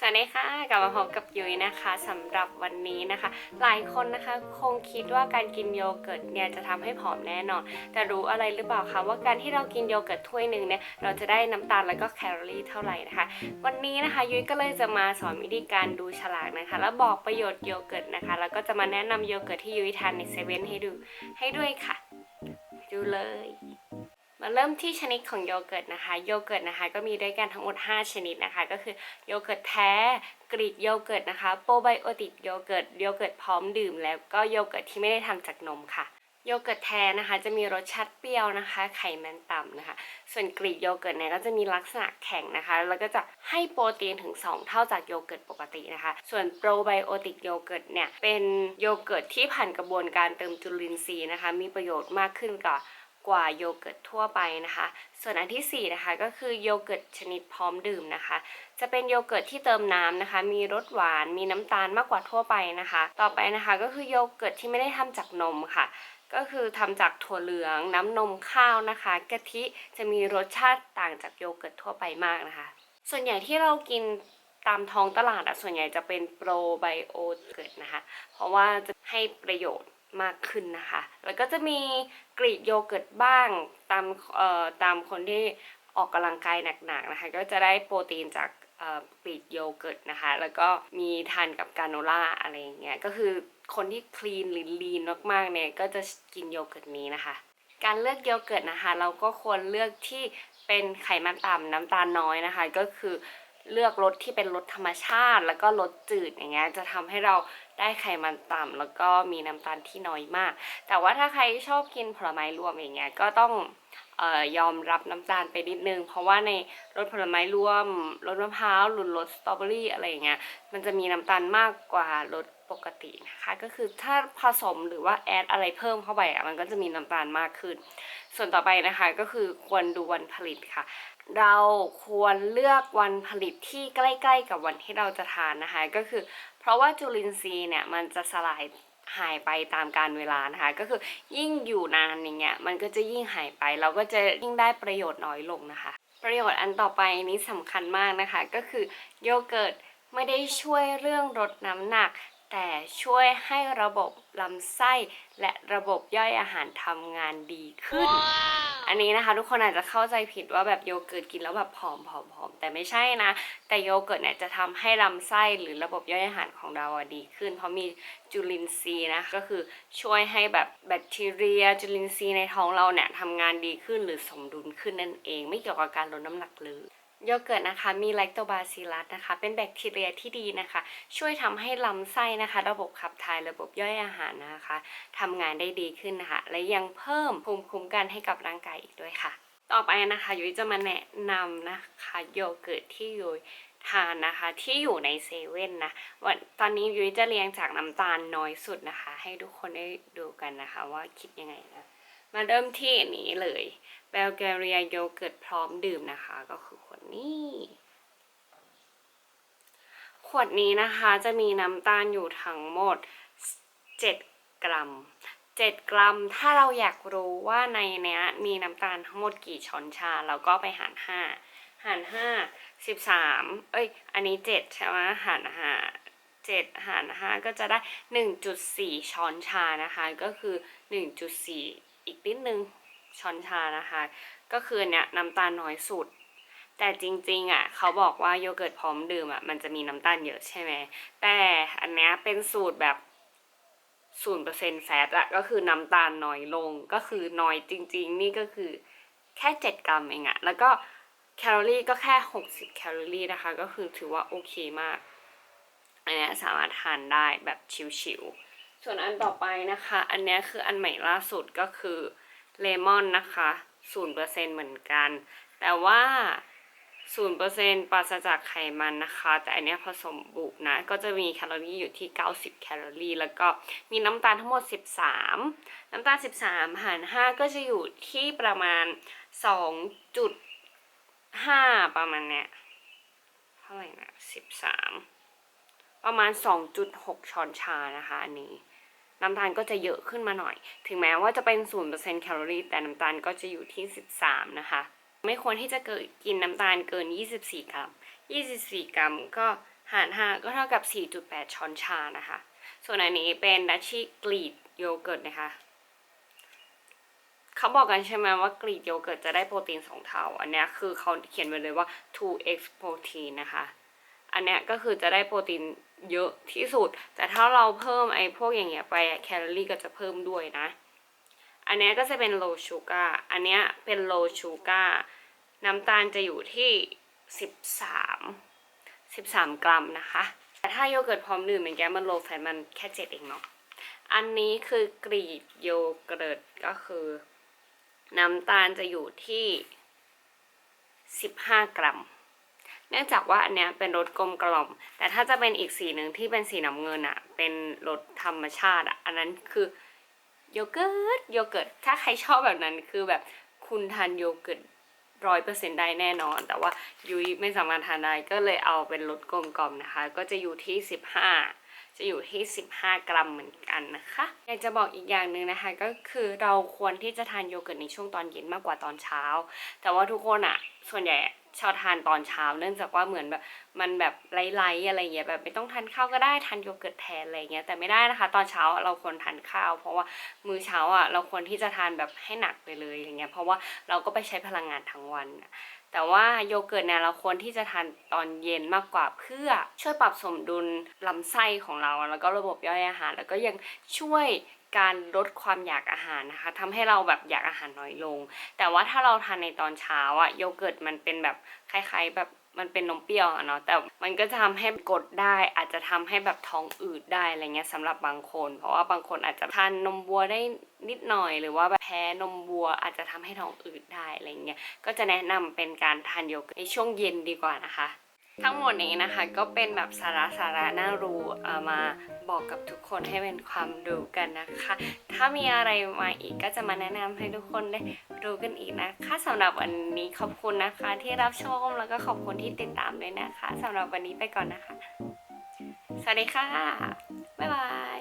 สวัสดีค่ะกลับมาพบกับยุ้ยนะคะสำหรับวันนี้นะคะ หลายคนนะคะคงคิดว่าการกินโยเกิร์ตเนี่ยจะทำให้ผอมแน่นอน แต่รู้อะไรหรือเปล่าคะว่าการที่เรากินโยเกิร์ตถ้วยหนึ่งเนี่ยเราจะได้น้ำตาลแล้วก็แคลอรี่เท่าไหร่นะคะ วันนี้นะคะยุ้ยก็เลยจะมาสอนวิธีการดูฉลากนะคะ แล้วบอกประโยชน์โยเกิร์ตนะคะ แล้วก็จะมาแนะนำโยเกิร์ตที่ยุ้ยทานในเซเว่นให้ดูให้ด้วยค่ะ ดูเลย มาเริ่มที่ชนิดของโยเกิร์ตนะคะ โยเกิร์ตนะคะก็มีด้วยกันทั้งหมด 5 ชนิดนะคะ ก็คือโยเกิร์ตแท้กรีกโยเกิร์ตนะคะ โปรไบโอติกโยเกิร์ตโยเกิร์ตพร้อมดื่ม แล้วก็โยเกิร์ตที่ไม่ได้ทำจากนมค่ะโยเกิร์ตแท้นะคะจะมีรสชาติเปรี้ยวนะคะ ไขมันต่ำนะคะ ส่วนกรีกโยเกิร์ตเนี่ยก็จะมีลักษณะแข็งนะคะ แล้วก็จะให้โปรตีนถึง 2 เท่าจากโยเกิร์ตปกตินะคะ ส่วนโปรไบโอติกโยเกิร์ตเนี่ยเป็นโยเกิร์ตที่ผ่านกระบวนการเติมจุลินทรีย์นะคะ มีประโยชน์มากขึ้นกว่า กว่าโยเกิร์ตทั่วไปนะคะ ส่วนอันที่ 4 นะคะก็คือโยเกิร์ตชนิดพร้อมดื่มนะคะ จะเป็นโยเกิร์ตที่เติมน้ำนะคะ มีรสหวานมีน้ำตาลมากกว่าทั่วไปนะคะ ต่อไปนะคะก็คือโยเกิร์ตที่ไม่ได้ทำจากนมค่ะ ก็คือทำจากถั่วเหลืองน้ำนมข้าวนะคะกะทิจะมีรสชาติต่างจากโยเกิร์ตทั่วไปมากนะคะ ส่วนใหญ่ที่เรากินตามท้องตลาดอะส่วนใหญ่จะเป็นโปรไบโอเกิร์ตนะคะ เพราะว่าจะให้ประโยชน์ มากขึ้นนะคะ แล้วก็จะมีกรีกโยเกิร์ตบ้างตามเอ่อตามคนที่ออกกำลังกายหนักๆนะคะ ก็จะได้โปรตีนจากเอ่อกรีกโยเกิร์ตนะคะ แล้วก็มีทานกับกราโนล่าอะไรอย่างเงี้ย ก็คือคนที่คลีนหรือลีนมากๆเนี่ยก็จะกินโยเกิร์ตนี้นะคะ การเลือกโยเกิร์ตนะคะ เราก็ควรเลือกที่เป็นไขมันต่ำน้ำตาลน้อยนะคะ ก็คือ เลือกรสที่เป็นรสธรรมชาติ แล้วก็รสจืดอย่างเงี้ยจะทำให้เราได้ไขมันต่ำแล้วก็มีน้ำตาลที่น้อยมาก แต่ว่าถ้าใครชอบกินผลไม้รวมอย่างเงี้ยก็ต้องออยอมรับน้ำตาลไปนิดนึง เพราะว่าในรสผลไม้รวมรสมะพร้าวหรือรสสตรอเบอรี่อะไรอย่างเงี้ยมันจะมีน้ำตาลมากกว่ารส ปกตินะคะ ก็คือถ้าผสมหรือว่าแอดอะไรเพิ่มเข้าไปอะมันก็จะมีน้ำตาลมากขึ้น ส่วนต่อไปนะคะก็คือควรดูวันผลิตค่ะ เราควรเลือกวันผลิตที่ใกล้ ๆ กับวันที่เราจะทานนะคะ ก็คือ เพราะว่าจุลินทรีย์เนี่ยมันจะสลายหายไปตามการเวลานะคะ ก็คือยิ่งอยู่นานอย่างเงี้ยมันก็จะยิ่งหายไป เราก็จะยิ่งได้ประโยชน์น้อยลงนะคะ ประโยชน์อันต่อไปนี้สำคัญมากนะคะ ก็คือโยเกิร์ตไม่ได้ช่วยเรื่องลดน้ำหนัก แต่ช่วยให้ระบบลำไส้และระบบย่อยอาหารทำงานดีขึ้น อันนี้นะคะ ทุกคนอาจจะเข้าใจผิดว่าแบบโยเกิร์ตกินแล้วแบบผอมผอมผอมแต่ไม่ใช่นะ แต่โยเกิร์ตเนี่ยจะทำให้ลำไส้หรือระบบย่อยอาหารของเราอะดีขึ้น เพราะมีจุลินทรีย์นะก็คือช่วยให้แบบแบคทีเรีย จุลินทรีย์ในท้องเราเนี่ยทำงานดีขึ้นหรือสมดุลขึ้นนั่นเอง ไม่เกี่ยวกับการลดน้ำหนักเลย โยเกิร์ตนะคะมีไลโตบาซิลัสนะคะ เป็นแบคทีเรียที่ดีนะคะ ช่วยทำให้ลำไส้นะคะ ระบบขับถ่ายระบบย่อยอาหารนะคะทำงานได้ดีขึ้นนะคะ และยังเพิ่มภูมิคุ้มกันให้กับร่างกายอีกด้วยค่ะ ต่อไปนะคะยุ้ยจะมาแนะนำนะคะโยเกิร์ตที่ยุ้ยทานนะคะที่อยู่ในเซเว่นนะวันตอนนี้ยุ้ยจะเรียงจากน้ำตาลน้อยสุดนะคะ ให้ทุกคนได้ดูกันนะคะ ว่าคิดยังไงนะ มาเริ่มที่อันนี้เลยเบลแกเรียโยเกิร์ตพร้อมดื่มนะคะ ก็คือขวดนี้ ขวดนี้นะคะจะมีน้ำตาลอยู่ทั้งหมด 7 กรัม 7 กรัม ถ้าเราอยากรู้ว่าในเนี้ยมีน้ำตาลทั้งหมดกี่ช้อนชาเราก็ไปหาร 5 หาร 5 13 เอ้ย อันนี้ 7 ใช่ไหมหาร5 7หาร5ก็จะได้ 1.4 ช้อนชานะคะ ก็คือ 1.4 อีกนิดนึงช้อนชานะคะ ก็คือเนี่ยน้ำตาลน้อยสุด แต่จริงๆอะเขาบอกว่าโยเกิร์ตพร้อมดื่มอะมันจะมีน้ำตาลเยอะใช่ไหมแต่อันเนี้ยเป็นสูตรแบบศูนย์เปอร์เซ็นต์แฟตอะก็คือน้ำตาลน้อยลงก็คือน้อยจริง ๆ นี่ก็คือแค่เจ็ดกรัมเองอะแล้วก็แคลอรี่ก็แค่หกสิบแคลอรี่นะคะ ก็คือถือว่าโอเคมาก อันเนี้ยสามารถทานได้แบบชิวๆ ส่วนอันต่อไปนะคะ อันนี้คืออันใหม่ล่าสุดก็คือเลมอนนะคะศูนย์เปอร์เซ็นเหมือนกัน แต่ว่าศูนย์เปอร์เซ็นปราศจากไขมันนะคะ แต่อันนี้ผสมบุกนะ ก็จะมีแคลอรี่อยู่ที่ 90 แคลอรี่ แล้วก็มีน้ำตาลทั้งหมด 13 น้ำตาล 13 หาร 5 ก็จะอยู่ที่ประมาณ 2.5 ประมาณเนี้ยเท่าไหร่นะ 13 ประมาณ 2.6 ช้อนชานะคะอันนี้ น้ำตาลก็จะเยอะขึ้นมาหน่อย ถึงแม้ว่าจะเป็น0%แคลอรี่แต่น้ำตาลก็จะอยู่ที่ 13 นะคะ ไม่ควรที่จะเกิดกินน้ำตาลเกิน 24 กรัม 24 กรัมก็หาร 5 ก็เท่ากับ 4.8 ช้อนชานะคะ ส่วนอันนี้เป็นดัชชี่กรีดโยเกิร์ตนะคะ เขาบอกกันใช่ไหมว่ากรีดโยเกิร์ตจะได้โปรตีน 2 เท่า อันนี้คือเขาเขียนไว้เลยว่า 2x โปรตีนนะคะ อันเนี้ยก็คือจะได้โปรตีนเยอะที่สุด แต่ถ้าเราเพิ่มไอ้พวกอย่างเงี้ยไปแคลอรี่ก็จะเพิ่มด้วยนะ อันเนี้ยก็จะเป็น low sugar อันเนี้ยเป็น low sugar น้ำตาลจะอยู่ที่ 13 13 กรัมนะคะ แต่ถ้าโยเกิร์ตพร้อมดื่มอย่างเงี้ยมัน low fat มันแค่ 7 เองเนาะ อันนี้คือกรีดโยเกิร์ตก็คือ น้ำตาลจะอยู่ที่ 15 กรัม เนื่องจากว่าอันเนี้ยเป็นรสกลมกล่อม แต่ถ้าจะเป็นอีกสีหนึ่งที่เป็นสีน้ำเงินอะเป็นรสธรรมชาติอะอันนั้นคือโยเกิร์ตโยเกิร์ต ถ้าใครชอบแบบนั้นคือแบบคุณทานโยเกิร์ตร้อยเปอร์เซ็นต์ได้แน่นอน แต่ว่ายุ้ยไม่สามารถทานได้ก็เลยเอาเป็นรสกลมกล่อมนะคะ ก็จะอยู่ที่15จะอยู่ที่ 15 กรัมเหมือนกันนะคะ อยากจะบอกอีกอย่างหนึ่งนะคะก็คือเราควรที่จะทานโยเกิร์ตในช่วงตอนเย็นมากกว่าตอนเช้า แต่ว่าทุกคนอะส่วนใหญ่ ชอบทานตอนเช้า เนื่องจากว่าเหมือนแบบมันแบบไล่ๆอะไรเงี้ยแบบไม่ต้องทานข้าวก็ได้ทานโยเกิร์ตแทนอะไรเงี้ยแต่ไม่ได้นะคะ ตอนเช้าเราควรทานข้าว เพราะว่ามื้อเช้าอะเราควรที่จะทานแบบให้หนักไปเลยอย่างเงี้ยเพราะว่าเราก็ไปใช้พลังงานทั้งวันแต่ว่าโยเกิร์ตเนี่ยเราควรที่จะทานตอนเย็นมากกว่าเพื่อช่วยปรับสมดุลลำไส้ของเรา แล้วก็ระบบย่อยอาหาร แล้วก็ยังช่วย การลดความอยากอาหารนะคะทำให้เราแบบอยากอาหารน้อยลง แต่ว่าถ้าเราทานในตอนเช้าอะโยเกิร์ตมันเป็นแบบคล้าย ๆ แบบมันเป็นนมเปรี้ยวอะเนาะแต่มันก็จะทำให้กดได้ อาจจะทำให้แบบท้องอืดได้อะไรเงี้ยสำหรับบางคน เพราะว่าบางคนอาจจะทานนมวัวได้นิดหน่อย หรือว่าแบบแพ้นมวัว อาจจะทำให้ท้องอืดได้อะไรเงี้ยก็จะแนะนำเป็นการทานโยเกิร์ตในช่วงเย็นดีกว่านะคะ ทั้งหมดนี้นะคะก็เป็นแบบสาระสาระน่ารู้เอามาบอกกับทุกคนให้เป็นความรู้กันนะคะ ถ้ามีอะไรมาอีกก็จะมาแนะนำให้ทุกคนได้รู้กันอีกนะคะสำหรับวันนี้ขอบคุณนะคะ ที่รับชมแล้วก็ขอบคุณที่ติดตามด้วยนะคะสำหรับวันนี้ไปก่อนนะคะ สวัสดีค่ะ บ๊ายบาย